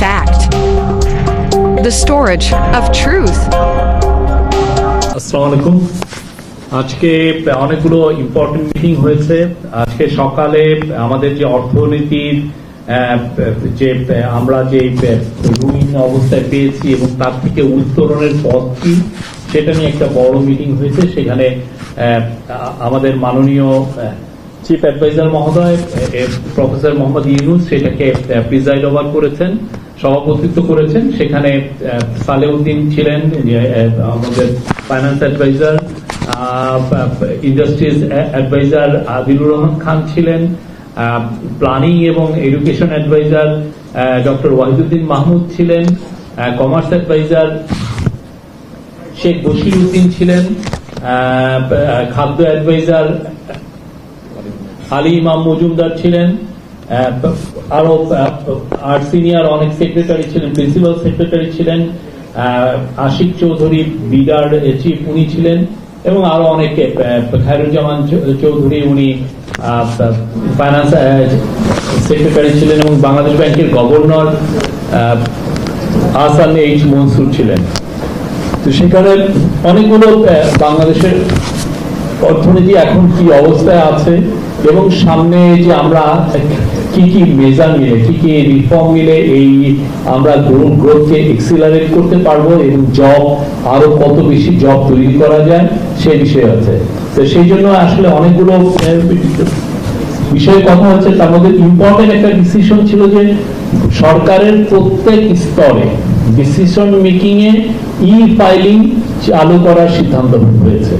fact. The storage of truth. আলাইকুম আজকে অনেকগুলো ইম্পর্টেন্ট মিটিং হয়েছে আজকে সকালে আমাদের যে অর্থনীতির যে, আমরা যে রুইন অবস্থায় পেয়েছি এবং তার থেকে উত্তরণের পথ কি, সেটা নিয়ে একটা বড় মিটিং হয়েছে সেখানে আমাদের মাননীয় চিফ অ্যাডভাইজার মহোদয় প্রফেসর মোহাম্মদ ইউনুস সেটাকে প্রিজাইড ওভার করেছেন সভাপতিত্ব করেছেন। সেখানে সালেউদ্দিন ছিলেন আমাদের finance adviser industries adviser Adilur Rahman Khan ছিলেন প্ল্যানিং এবং education adviser doctor Wahiduddin Mahmud ছিলেন কমার্স অ্যাডভাইজার শেখ বশির উদ্দিন ছিলেন খাদ্য অ্যাডভাইজার আলী ইমাম মজুমদার ছিলেন আরও আর সিনিয়র অনেক সেক্রেটারি ছিলেন প্রিন্সিপাল সেক্রেটারি ছিলেন আশিক চৌধুরী বিডার চিফ উনি ছিলেন এবং আরও অনেকে খায়রুজ্জামান চৌধুরী উনি ফাইন্যান্স সেক্রেটারি ছিলেন এবং বাংলাদেশ ব্যাংকের governor ah, Ahsan H Mansur ছিলেন। তো সেখানে অনেকগুলো বাংলাদেশের অর্থনীতি এখন কি অবস্থায় আছে এবং সামনে যে আমরা কি কি মেজার মিলে, কি কি রিফর্ম মিলে এই আমরা গ্রোথকে এক্সিলারেট করতে পারব এবং জব আরও কত বেশি জব তৈরি করা যায়, সে বিষয়ে আছে। তো সেই জন্য আসলে অনেকগুলো বিষয়ে কথা হচ্ছে, তার মধ্যে ইম্পর্টেন্ট একটা ডিসিশন ছিল যে সরকারের প্রত্যেক স্তরে ডিসিশন মেকিং এ ই ফাইলিং চালু করার সিদ্ধান্ত হয়েছে।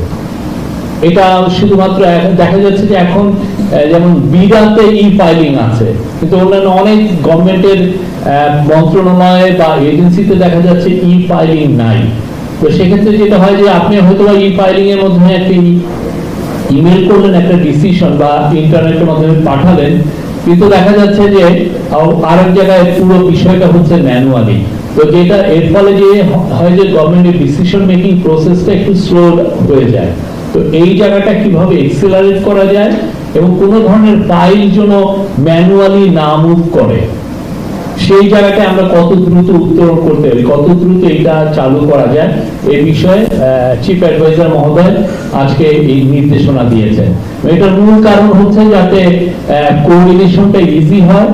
এটা শুধুমাত্র দেখা যাচ্ছে যে এখন যেমন বিডাতে ই ফাইলিং আছে। কিন্তু অন্যান্য অনেক গভর্নমেন্টের মন্ত্রণালয়ে বা এজেন্সিতে দেখা যাচ্ছে ই ফাইলিং নাই। তো সেক্ষেত্রে যেটা হয় যে আপনি হয়তো ই ফাইলিং এর মাধ্যমে একটি ইমেল করলেন, একটা ডিসিশন বা ইন্টারনেটের মাধ্যমে পাঠালেন। কিন্তু দেখা যাচ্ছে যে আরেক জায়গায় পুরো বিষয়টা হচ্ছে ম্যানুয়ালি। তো যেটা এর ফলে যে হয় যে গভর্নমেন্টের ডিসিশন মেকিং প্রসেসটা একটু স্লো হয়ে যায়। তো এই জায়গাটা কীভাবে এক্সেলারেট করা যায়? এবং কোনো ধরনের ফাইল যেন ম্যানুয়ালি না মুভ করে। সেই জায়গাটা আমরা কত দ্রুত উত্তরণ করতে পারি, কত দ্রুত এটা চালু করা যায় এই বিষয়ে চিফ অ্যাডভাইজার মহোদয় আজকে এই নির্দেশনা দিয়েছেন। এটার মূল কারণ হচ্ছে যাতে কোঅর্ডিনেশনটা ইজি হয়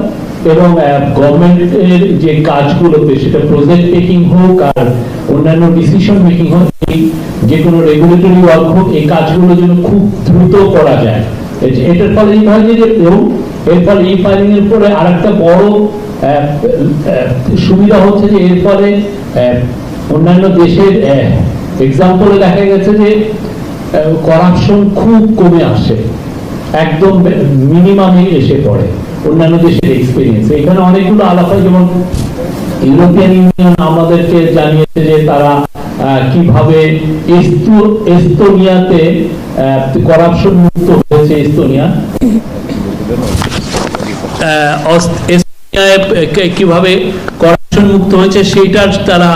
এবং গভর্নমেন্টের যে কাজগুলোতে সেটা প্রজেক্ট টেকিং হোক আর অন্যান্য ডিসিশন মেকিং হোক যে কোনো রেগুলেটরি ওয়ার্ক হোক, এই কাজগুলো যেন খুব দ্রুত করা যায়। এটার ফলে যে এবং এর ফলে ফাইলিং এর পরে আরেকটা বড় আহ, আহ, সুবিধা হচ্ছে যে এর ফলে অন্যান্য দেশের এক্সাম্পলে দেখা গেছে যে করাপশন খুব কমে আসে। একদম মিনিমামে এসে পড়ে অন্যান্য দেশের এক্সপিরিয়েন্স এখানে অনেকগুলো আলাপ হয় যেমন ইউরোপিয়ান ইউনিয়ন আমাদেরকে জানিয়েছে যে তারা কীভাবে এস্তোনিয়াতে করাপশন মুক্ত হয়েছে এস্তোনিয়া? কীভাবে করাপশন মুক্ত হয়েছে সেইটার তারা,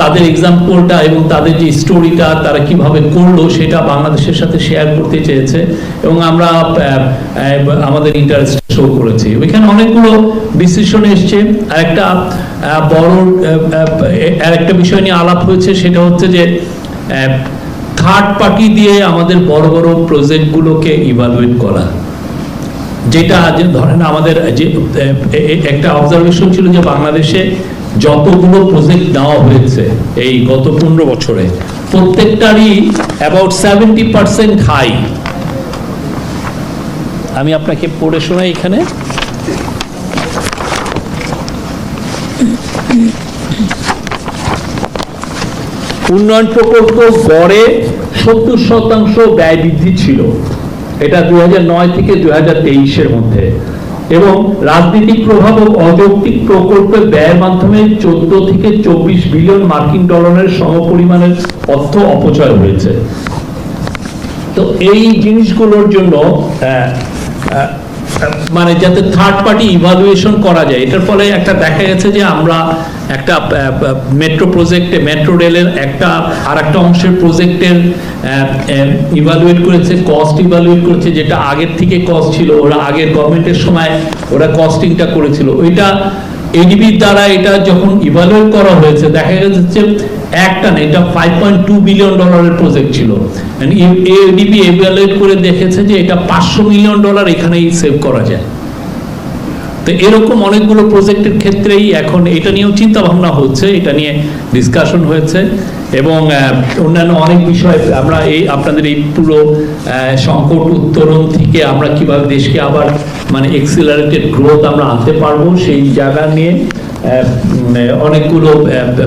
তাদের এক্সাম্পলটা এবং তাদের যে স্টোরিটা তারা কীভাবে করল সেটা বাংলাদেশের সাথে শেয়ার করতে চেয়েছে। এবং আমরা আমাদের ইন্টারেস্ট শো করেছি। ওইখানে অনেকগুলো ডিসিশন এসছে। আর একটা বড় আর একটা বিষয় নিয়ে আলাপ হয়েছে, সেটা হচ্ছে যে থার্ড পার্টি দিয়ে আমাদের বড় বড় প্রজেক্টগুলোকে ইভালুয়েট করা। যেটা যে, ধরেন আমাদের যে একটা অবজারভেশন ছিল যে বাংলাদেশে যতগুলো প্রজেক্ট দেওয়া হয়েছে এই গত পনেরো বছরে, প্রত্যেকটারই অ্যাবাউট সেভেন্টি পার্সেন্ট হাই আমি আপনাকে পড়ে শোনাই এখানে। উন্নয়ন প্রকল্প গড়ে সত্তর শতাংশ ব্যয় বৃদ্ধি ছিল। এটা দুই থেকে দুই এর মধ্যে। এবং রাজনৈতিক প্রভাব ও অযৌক্তিক প্রকল্পে ব্যয়ের মাধ্যমে চোদ্দ থেকে চব্বিশ বিলিয়ন মার্কিন ডলারের সমপরিমাণের অর্থ অপচয় হয়েছে। তো এই জিনিসগুলোর জন্য আহ, মানে যাতে থার্ড পার্টি ইভালুয়েশন করা যায়। এটার ফলে একটা দেখা গেছে যে আমরা একটা মেট্রো প্রজেক্টে মেট্রো রেলের একটা আর একটা অংশের প্রজেক্টের ইভালুয়েট করেছে কস্ট ইভালুয়েট করেছে, যেটা আগের থেকে কস্ট ছিল, ওরা আগের গভর্নমেন্টের সময় ওরা কস্টিংটা করেছিল। ওইটা এডিবির দ্বারা এটা যখন ইভালুয়েট করা হয়েছে, দেখা গেছে একটা না এটা ফাইভ পয়েন্ট টু বিলিয়ন ডলারের প্রজেক্ট ছিল। এডিবি ইভালুয়েট করে দেখেছে যে এটা পাঁচশো মিলিয়ন ডলার এখানেই সেভ করা যায়। তো এরকম অনেকগুলো প্রজেক্টের ক্ষেত্রেই এখন এটা নিয়েও চিন্তা ভাবনা হচ্ছে, এটা নিয়ে ডিসকাশন হয়েছে এবং অন্যান্য অনেক বিষয় আমরা এই, আপনাদের এই পুরো সংকট উত্তরণ থেকে আমরা কীভাবে দেশকে আবার মানে এক্সিলারেটেড গ্রোথ আমরা আনতে পারব সেই জায়গা নিয়ে অনেকগুলো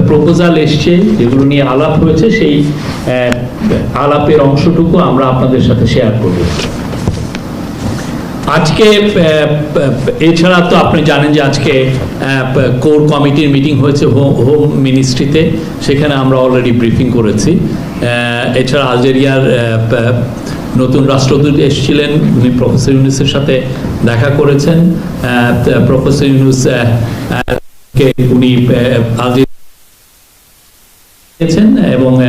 প্রপোজাল এসছে যেগুলো নিয়ে আলাপ হয়েছে, সেই আলাপের অংশটুকু আমরা আপনাদের সাথে শেয়ার করব। আজকে এছাড়া তো আপনি জানেন যে আজকে কোর কমিটির মিটিং হয়েছে হোম- মিনিস্ট্রিতে সেখানে আমরা অলরেডি ব্রিফিং করেছি। এছাড়া আলজেরিয়ার নতুন রাষ্ট্রদূত এসেছিলেন উনি প্রফেসর ইউনুসের সাথে দেখা করেছেন। প্রফেসর ইউনুস উনি আহ, আলজেরিয়া এবং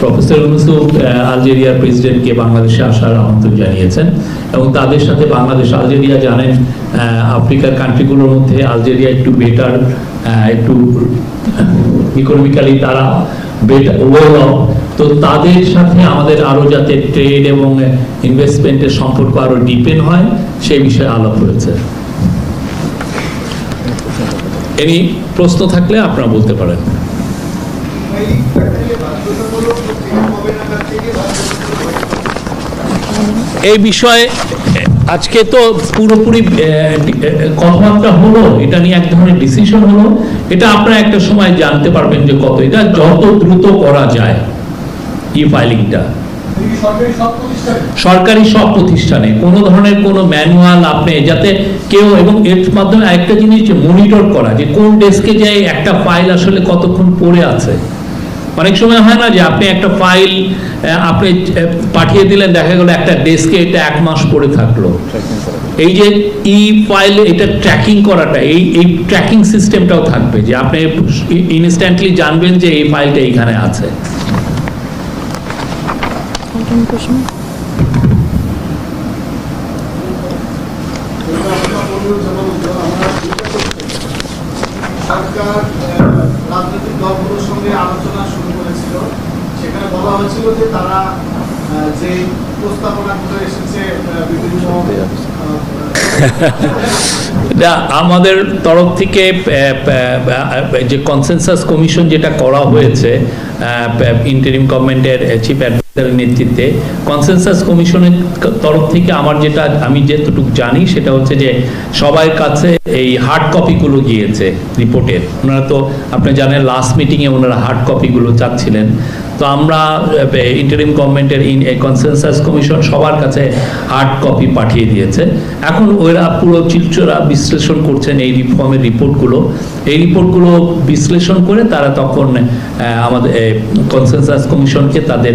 প্রফেসর ইউনুসুফ আহ, আলজেরিয়ার প্রেসিডেন্টকে বাংলাদেশে আসার আমন্ত্রণ জানিয়েছেন। এবং তাদের সাথে বাংলাদেশ, আলজেরিয়া জানেন আফ্রিকার কান্ট্রিগুলোর মধ্যে আলজেরিয়া একটু বেটার একটু ইকোনমিক্যালি তারা বেটার ওয়েল তো তাদের সাথে আমাদের আরও যাতে ট্রেড এবং ইনভেস্টমেন্টের সম্পর্ক আরও ডিপেন্ড হয় সেই বিষয়ে আলাপ হয়েছে। এনি প্রশ্ন থাকলে আপনারা বলতে পারেন। এই বিষয়ে, আজকে তো পুরোপুরি কথাবার্তা হলো, এটা নিয়ে এক ধরনের ডিসিশন হলো। এটা আপনারা একটা সময় জানতে পারবেন যে কত এটা যত দ্রুত করা যায় ই ফাইলিংটা সরকারি সব প্রতিষ্ঠানে, কোনো ধরনের কোনো ম্যানুয়াল আপনি যাতে কেউ, এবং এর মাধ্যমে আরেকটা জিনিস মনিটর করা, যে কোন ডেস্কে যায় একটা ফাইল আসলে কতক্ষণ পড়ে আছে। অনেক সময় হয় না যে আপনি একটা ফাইল আপনি পাঠিয়ে দিলেন, দেখা গেল একটা ডেস্কে এটা এক মাস পরে থাকল। এই যে ই ফাইল এটা ট্র্যাকিং করাটা, এই এই ট্র্যাকিং সিস্টেমটাও থাকবে যে আপনি ইনস্ট্যান্টলি জানবেন যে এই ফাইলটা এইখানে আছে আমরা অনুরোধ জানাব যে আমরা চিন্তা করছি। সরকার আহ, রাজনৈতিক দলগুলোর সঙ্গে আলোচনা শুরু করেছিল সেখানে বলা হয়েছিল যে তারা যে প্রস্তাবনাগুলো এসেছে বিভিন্ন না, আমাদের তরফ থেকে যে কনসেনসাস কমিশন যেটা করা হয়েছে ইন্টারিম গভর্নমেন্টের চিফ নেতৃত্বে। কনসেনসাস কমিশনের তরফ থেকে আমার যেটা, আমি যেতটুকু জানি সেটা হচ্ছে যে সবার কাছে এই হার্ড কপিগুলো গিয়েছে রিপোর্টের ওনারা তো, আপনি জানেন লাস্ট মিটিংয়ে ওনারা হার্ড কপিগুলো চাচ্ছিলেন। তো আমরা ইন্টারিম গভর্নমেন্টের ইন কনসেনসাস কমিশন সবার কাছে হার্ড কপি পাঠিয়ে দিয়েছে। এখন ওরা পুরো চিলচোরা বিশ্লেষণ করছেন এই রিফর্মের রিপোর্টগুলো এই রিপোর্টগুলো বিশ্লেষণ করে তারা তখন আমাদের কনসেনসাস কমিশনকে তাদের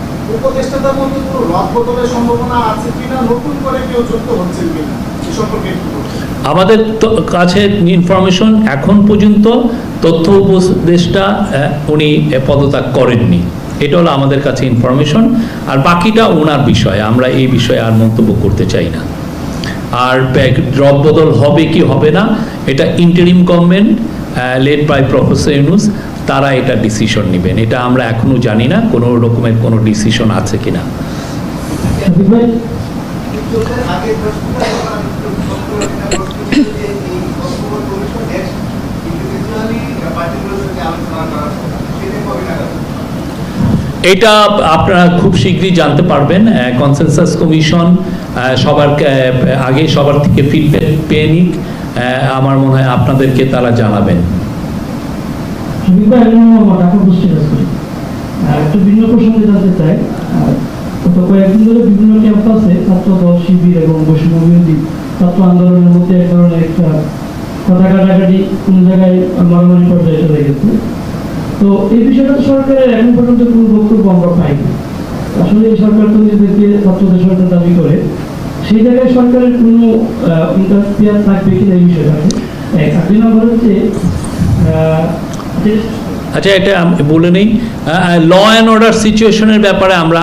উপদেষ্টাদের মধ্যে কোনো রদ বদলের সম্ভাবনা আছে কিনা, নতুন করে কেউ যুক্ত হচ্ছেন কিনা আমাদের কাছে ইনফরমেশন এখন পর্যন্ত তথ্য উপদেষ্টা উনি পদত্যাগ করেননি। এটা হলো আমাদের কাছে ইনফরমেশন আর বাকিটা ওনার বিষয়, আমরা এই বিষয়ে আর মন্তব্য করতে চাই না। আর ড্রপ বদল হবে কি হবে না, এটা interim government led by professor Yunus তারা এটা ডিসিশন নেবেন। এটা আমরা এখনও জানি না, কোনো রকমের কোনো ডিসিশন আছে কিনা। এটা আপনারা খুব শীঘ্রই জানতে পারবেন কনসেনসাস কমিশন সবার আগে সবার থেকে ফিডব্যাক পেয়ে নিক আমার মনে হয় আপনাদেরকে তারা জানাবেন। সুবিধা এবং মোহাম্মদ এখন বুঝতে একটু ভিন্ন প্রসঙ্গে জানতে চাই গত কয়েকদিন ধরে বিভিন্ন ক্যাম্পাসে ছাত্র দল শিবির এবং বৈষম্য বিরোধী ছাত্র আন্দোলনের মধ্যে এক ধরনের একটা কথা কাটাকাটি কোন জায়গায় মারামারি পর্যায়ে চলে গেছে তো এই বিষয়টা সরকারের এখন পর্যন্ত কোনো বক্তব্য আমরা পাইনি আসলে এই সরকার তো নিজেদেরকে ছাত্রদের সরকার দাবি করে সেই জায়গায় সরকারের কোনো ইন্টারফিয়ার থাকবে কিনা এই বিষয়টাতে এক দুই নম্বর হচ্ছে আচ্ছা এটা বলে নেই। ল অ্যান্ড অর্ডার সিচুয়েশনের ব্যাপারে আমরা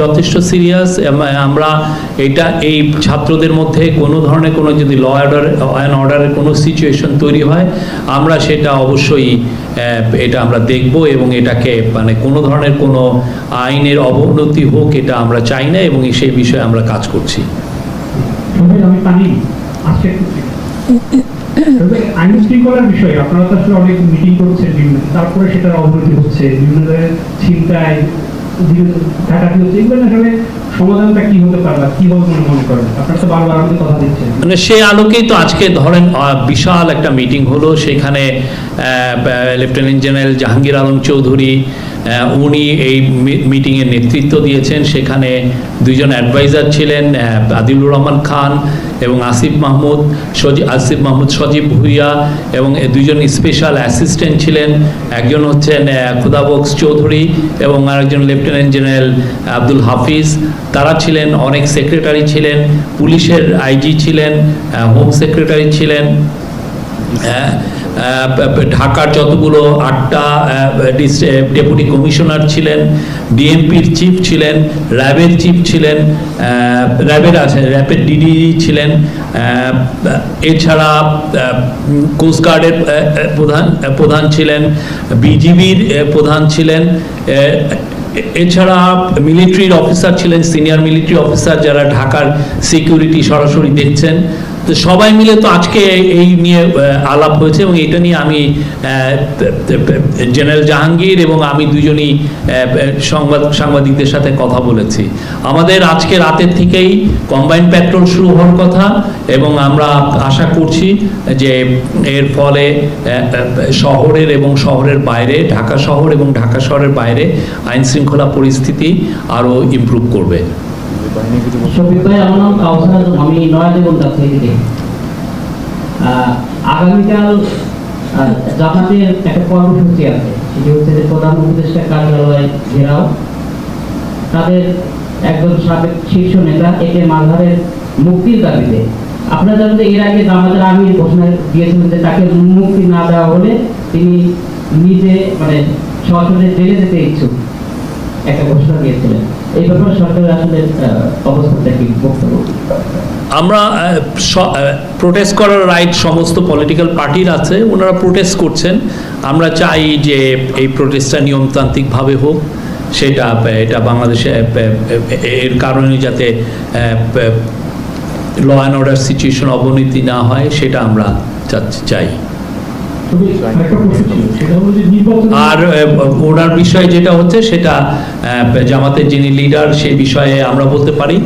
যথেষ্ট সিরিয়াস আমরা এটা, এই ছাত্রদের মধ্যে কোনো ধরনের কোনো যদি ল অর্ডার অ্যান্ড অর্ডারের কোনো সিচুয়েশন তৈরি হয়, আমরা সেটা অবশ্যই এটা আমরা দেখব এবং এটাকে মানে কোনো ধরনের কোনো আইনের অবনতি হোক, এটা আমরা চাই না এবং সেই বিষয়ে আমরা কাজ করছি। আমি আপনারা তো মিটিং তারপরে সেটার অবনতি হচ্ছে, বিভিন্ন আসলে সমাধানটা কি হতে মনে আলোকেই তো আজকে ধরেন বিশাল একটা মিটিং হলো, সেখানে লেফটেন্যান্ট জেনারেল জাহাঙ্গীর আলম চৌধুরী উনি এই মিটিংয়ের নেতৃত্ব দিয়েছেন। সেখানে দুইজন অ্যাডভাইজার ছিলেন আদিলুর রহমান খান এবং আসিফ মাহমুদ সজি আসিফ মাহমুদ সজীব ভুইয়া এবং দুইজন স্পেশাল অ্যাসিস্ট্যান্ট ছিলেন। একজন হচ্ছেন খুদাবক্স চৌধুরী এবং আরেকজন লেফটেন্যান্ট জেনারেল আব্দুল হাফিজ। তারা ছিলেন অনেক সেক্রেটারি ছিলেন পুলিশের আইজি ছিলেন হোম সেক্রেটারি ছিলেন। হ্যাঁ, ঢাকার যতগুলো আটটা ডেপুটি কমিশনার ছিলেন ডিএমপির চিফ ছিলেন, র্যাবের চিফ ছিলেন র্যাবের আছে, র্যাবের ডিডি ছিলেন এছাড়া কোস্টগার্ডের প্রধান প্রধান ছিলেন, বিজিবির প্রধান ছিলেন এছাড়া মিলিটারির অফিসার ছিলেন, সিনিয়র মিলিটারি অফিসার যারা ঢাকার সিকিউরিটি সরাসরি দেখছেন তো সবাই মিলে তো আজকে এই নিয়ে আলাপ হয়েছে এবং এটা নিয়ে আমি জেনারেল জাহাঙ্গীর এবং আমি দুজনই সংবাদ, সাংবাদিকদের সাথে কথা বলেছি। আমাদের আজকে রাতের থেকেই কম্বাইন্ড পেট্রোল শুরু হওয়ার কথা এবং আমরা আশা করছি যে এর ফলে শহরের এবং শহরের বাইরে, ঢাকা শহর এবং ঢাকা শহরের বাইরে আইন শৃঙ্খলা পরিস্থিতি আরও ইমপ্রুভ করবে। শীর্ষ নেতা, একে মাঝারের মুক্তির দাবিতে। আপনারা জানেন এর আগে ঘোষণা দিয়েছিলেন যে তাকে মুক্তি না দেওয়া হলে তিনি নিজে মানে সরাসরি জেলে যেতে ইচ্ছুক। একটা ঘোষণা দিয়েছিলেন। আমরা প্রোটেস্ট করার রাইট সমস্ত পলিটিক্যাল পার্টির আছে, ওনারা প্রোটেস্ট করছেন। আমরা চাই যে এই প্রোটেস্টটা নিয়মতান্ত্রিকভাবে হোক, সেটা এটা বাংলাদেশে এর কারণে যাতে ল অ্যান্ড অর্ডার সিচুয়েশন অবনতি না হয়, সেটা আমরা চাই। আর ওনার বিষয়ে যেটা হচ্ছে সেটা জামাতের যিনি লিডার সেই বিষয়ে আমরা বলতে পারি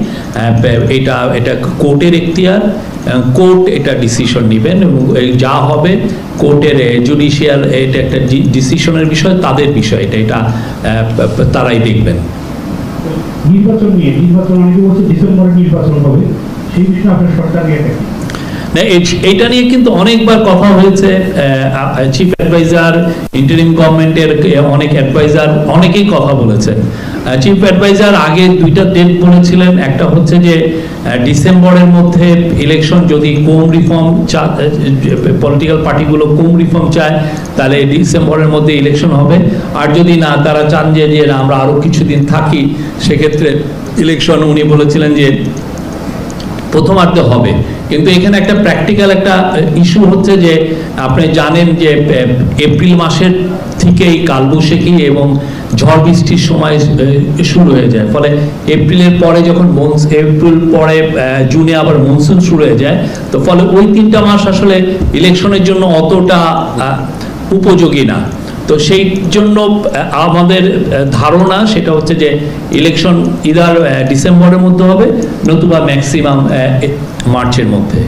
এটা এটা কোর্টের এখতিয়ার কোর্ট এটা ডিসিশন নেবেন এবং যা হবে কোর্টের জুডিশিয়াল এটা একটা ডিসিশনের বিষয়, তাদের বিষয়, এটা এটা তারাই দেখবেন। নির্বাচন নিয়ে, নির্বাচন অনেকে বলছে ডিসেম্বরে নির্বাচন হবে, সেই বিষয়ে আপনার সরকার নিয়ে এইটা নিয়ে কিন্তু অনেকবার কথা হয়েছে চিফ অ্যাডভাইজার ইন্টারিম গভর্নমেন্টের অনেক অ্যাডভাইজার অনেকেই কথা বলেছেন চিফ অ্যাডভাইজার আগে দুইটা ডেট বলেছিলেন, একটা হচ্ছে যে ডিসেম্বরের মধ্যে ইলেকশন যদি কম রিফর্ম পলিটিক্যাল পার্টিগুলো কম রিফর্ম চায়, তাহলে ডিসেম্বরের মধ্যে ইলেকশন হবে। আর যদি না, তারা চান যে যে আমরা আরও কিছুদিন থাকি, সেক্ষেত্রে ইলেকশন উনি বলেছিলেন যে, প্রথমার্ধে হবে। কিন্তু এখানে একটা প্র্যাকটিক্যাল একটা ইস্যু হচ্ছে যে আপনি জানেন যে এপ্রিল মাসের থেকেই কালবৈশাখী এবং ঝড় বৃষ্টির সময় শুরু হয়ে যায়। ফলে এপ্রিলের পরে যখন এপ্রিল পরে জুনে আবার মনসুন শুরু হয়ে যায়, তো ফলে ওই তিনটা মাস আসলে ইলেকশনের জন্য অতটা উপযোগী না। তো সেই জন্য আমাদের ধারণা সেটা হচ্ছে যে ইলেকশন ইদার ডিসেম্বরের মধ্যে হবে নতুবা ম্যাক্সিমাম মার্চের মধ্যে।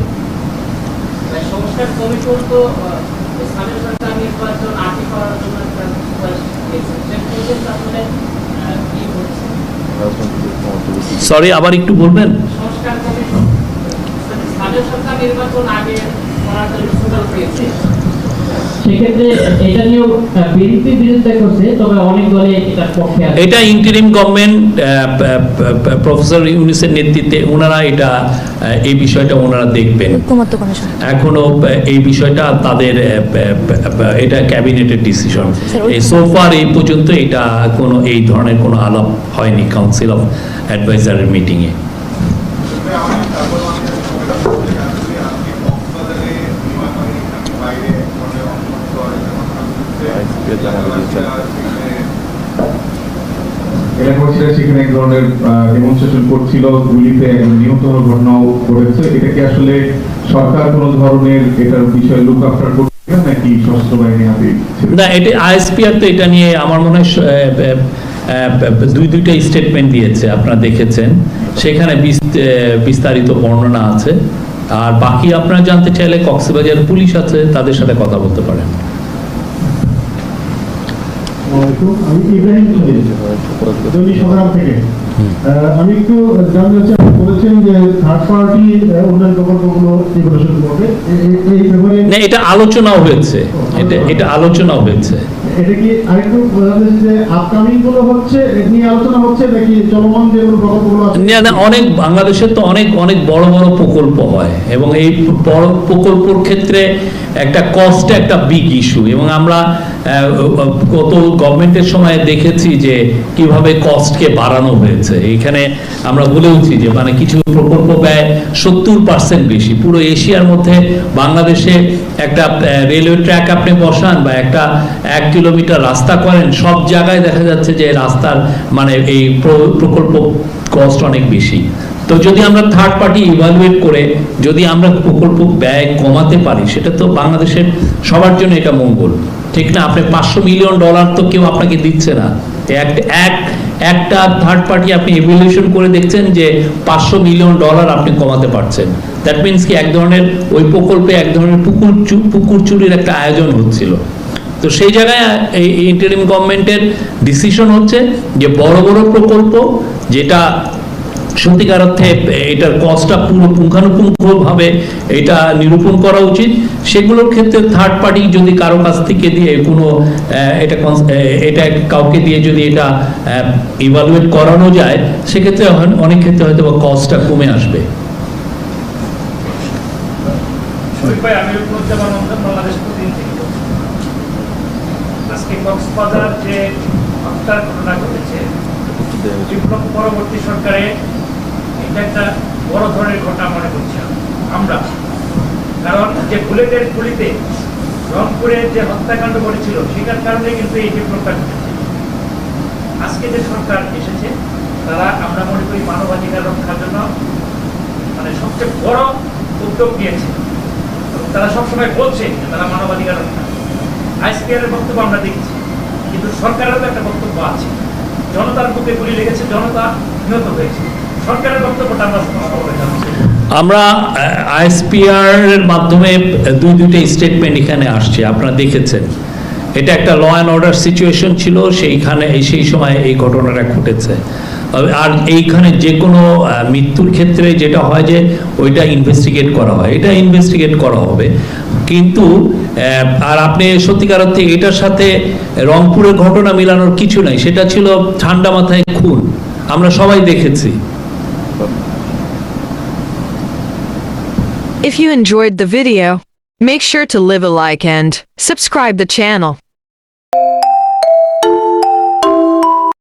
হচ্ছে? সরি আবার একটু বলবেন? সংস্কার কমিশন স্থানীয় সরকার নির্বাচন আগে করার জন্য সুপারিশ দিয়েছে সেক্ষেত্রে এটা নিয়েও বিএনপি বিরোধিতা করছে তবে অনেক দলে এটার পক্ষে আছে। এটা ইন্টারিম গভর্নমেন্ট প্রফেসর ইউনিসের নেতৃত্বে ওনারা এটা এই বিষয়টা ওনারা দেখবেন। এখনও এই বিষয়টা তাদের এটা ক্যাবিনেটের ডিসিশন। এই সোফার এই পর্যন্ত এটা কোনো এই ধরনের কোনো আলাপ হয়নি কাউন্সিল অফ অ্যাডভাইজারের মিটিংয়ে আমি তারপর আমাদের সুবিধা করতে চাচ্ছি আপনি কক্সবাজারে বিমান বাইরে মানে অংশগ্রহণ করে এলাকাবাসীরা সেখানে এক ধরনের ডেমনস্ট্রেশন করছিল গুলিতে নিহত হওয়ার ঘটনাও ঘটেছে। এটা আসলে সরকার কোনো ধরনের এটার বিষয়ে লুক আফটার করছে নাকি সশস্ত্র বাহিনী হাতে না এটা আইএসপিআর তো এটা নিয়ে আমার মনে হয় দুই দুইটা স্টেটমেন্ট দিয়েছে আপনারা দেখেছেন। সেখানে বিস্তারিত বর্ণনা আছে। আর বাকি আপনারা জানতে চাইলে কক্সবাজার পুলিশ আছে তাদের সাথে কথা বলতে পারেন। ইব্রাহিম দৈনিক সংগ্রাম থেকে। আমি একটু জানতে চাচ্ছি আপনি বলেছেন যে থার্ড পার্টি উন্নয়ন প্রকল্পগুলো যেগুলো করবে। এ- এ- এই ব্যাপারে না এটা হয়েছে। এটা হয়েছে। এটা কি আরেকটু বোঝাতে যে আপকামিংগুলো হচ্ছে নিয়ে আলোচনা হচ্ছে নাকি চলমান যেগুলো প্রকল্পগুলো আছে? না, না, অনেক বাংলাদেশের তো অনেক অনেক বড় বড় প্রকল্প হয়। এবং এই বড় প্রকল্পর ক্ষেত্রে একটা কস্ট একটা বিগ ইস্যু এবং আমরা গত গভর্নমেন্টের সময় দেখেছি যে কীভাবে কস্টকে বাড়ানো হয়েছে। এখানে আমরা বলেওছি যে মানে কিছু প্রকল্প ব্যয় সত্তর পার্সেন্ট বেশি। পুরো এশিয়ার মধ্যে বাংলাদেশে একটা রেলওয়ে ট্র্যাক আপনি বসান বা একটা এক কিলোমিটার রাস্তা করেন, সব জায়গায় দেখা যাচ্ছে যে রাস্তার মানে এই প্রকল্প কস্ট অনেক বেশি। তো যদি আমরা থার্ড পার্টি ইভালুয়েট করে যদি আমরা প্রকল্প ব্যয় কমাতে পারি, সেটা তো বাংলাদেশের সবার জন্য এটা মঙ্গল। ঠিক না? আপনি পাঁচশো মিলিয়ন ডলার তো কেউ আপনাকে দিচ্ছে না। এক এক, একটা থার্ড পার্টি আপনি ইভ্যালুয়েশন করে দেখছেন যে পাঁচশো মিলিয়ন ডলার আপনি কমাতে পারছেন। দ্যাট মিনস কি এক ধরনের ওই প্রকল্পে এক ধরনের পুকুর পুকুর চুরির একটা আয়োজন হচ্ছিল। তো সেই জায়গায় এই ইন্টারিম গভর্নমেন্টের ডিসিশন হচ্ছে যে বড় বড় প্রকল্প যেটা সত্যিকার অর্থে এটার কস্টটা পুরো পুঙ্খানুপুঙ্খভাবে এটা নিরূপণ করা উচিত। সেগুলোর ক্ষেত্রে থার্ড পার্টি যদি কারও কাছ থেকে দিয়ে কোনো এটা এটা কাউকে দিয়ে যদি এটা ইভালুয়েট করানো যায়, সেক্ষেত্রে অনেক ক্ষেত্রে হয়তো বা কস্টটা কমে আসবে। পরবর্তী সরকারে এটা একটা বড় ধরনের ঘটনা মনে করছি আমরা। কারণ যে বুলেটের গুলিতে রংপুরে যে হত্যাকাণ্ড ঘটেছিল, সেটার কারণে কিন্তু এই বিপ্লবটা ঘটেছে। আজকে যে সরকার এসেছে, তারা আমরা মনে করি মানবাধিকার রক্ষার জন্য মানে সবচেয়ে বড় উদ্যোগ নিয়েছে। তারা সবসময় বলছে তারা মানবাধিকার রক্ষা আইসপিআর এর বক্তব্য আমরা দেখছি, কিন্তু সরকারেরও একটা বক্তব্য আছে। জনতার বুকে গুলি লেগেছে, জনতা নিহত হয়েছে। আমরা আইএসপিআর এর মাধ্যমে দুই দুইটা স্টেটমেন্ট এখানে আসছে, আপনারা দেখেছেন। এটা একটা ল অ্যান্ড অর্ডার সিচুয়েশন ছিল, সেইখানে, সেই সময় এই ঘটনাটা ঘটেছে। আর এইখানে যে কোনো মৃত্যুর ক্ষেত্রে যেটা হয় যে, ওইটা ইনভেস্টিগেট করা হয়। এটা ইনভেস্টিগেট করা হবে। কিন্তু আর আপনি সত্যিকার অর্থে এটার সাথে রংপুরের ঘটনা মিলানোর কিছু নাই। সেটা ছিল ঠান্ডা মাথায় খুন। আমরা সবাই দেখেছি। If you enjoyed the video, make sure to leave a like and subscribe the channel.